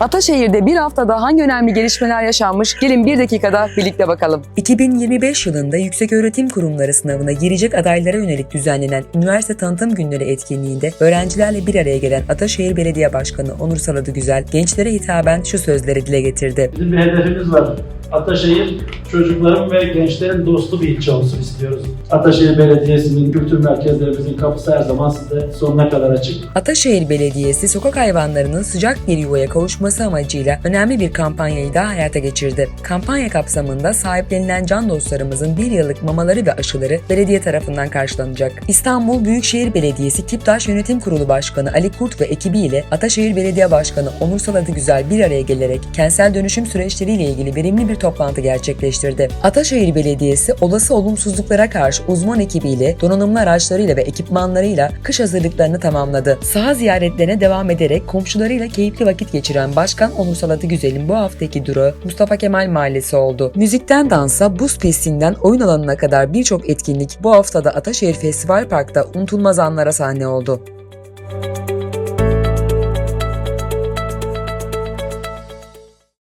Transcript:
Ataşehir'de bir haftada hangi önemli gelişmeler yaşanmış? Gelin bir dakikada birlikte bakalım. 2025 yılında yükseköğretim kurumları sınavına girecek adaylara yönelik düzenlenen üniversite tanıtım günleri etkinliğinde öğrencilerle bir araya gelen Ataşehir Belediye Başkanı Onur Saladı Güzel gençlere hitaben şu sözleri dile getirdi. Bizim bir hedefimiz var. Ataşehir çocukların ve gençlerin dostu bir ilçe olsun istiyoruz. Ataşehir Belediyesi'nin kültür merkezlerimizin kapısı her zaman size sonuna kadar açık. Ataşehir Belediyesi sokak hayvanlarının sıcak bir yuvaya kavuşması amacıyla önemli bir kampanyayı daha hayata geçirdi. Kampanya kapsamında sahiplenilen can dostlarımızın bir yıllık mamaları ve aşıları belediye tarafından karşılanacak. İstanbul Büyükşehir Belediyesi Kiptaş Yönetim Kurulu Başkanı Ali Kurt ve ekibiyle Ataşehir Belediye Başkanı Onur Saladı Güzel bir araya gelerek kentsel dönüşüm süreçleriyle ilgili verimli bir toplantı gerçekleştirdi. Ataşehir Belediyesi olası olumsuzluklara karşı uzman ekibiyle, donanımlı araçlarıyla ve ekipmanlarıyla kış hazırlıklarını tamamladı. Saha ziyaretlerine devam ederek komşularıyla keyifli vakit geçiren Başkan Onur Saladı Güzel'in bu haftaki durağı Mustafa Kemal Mahallesi oldu. Müzikten dansa, buz pistinden oyun alanına kadar birçok etkinlik bu haftada Ataşehir Festival Park'ta unutulmaz anlara sahne oldu.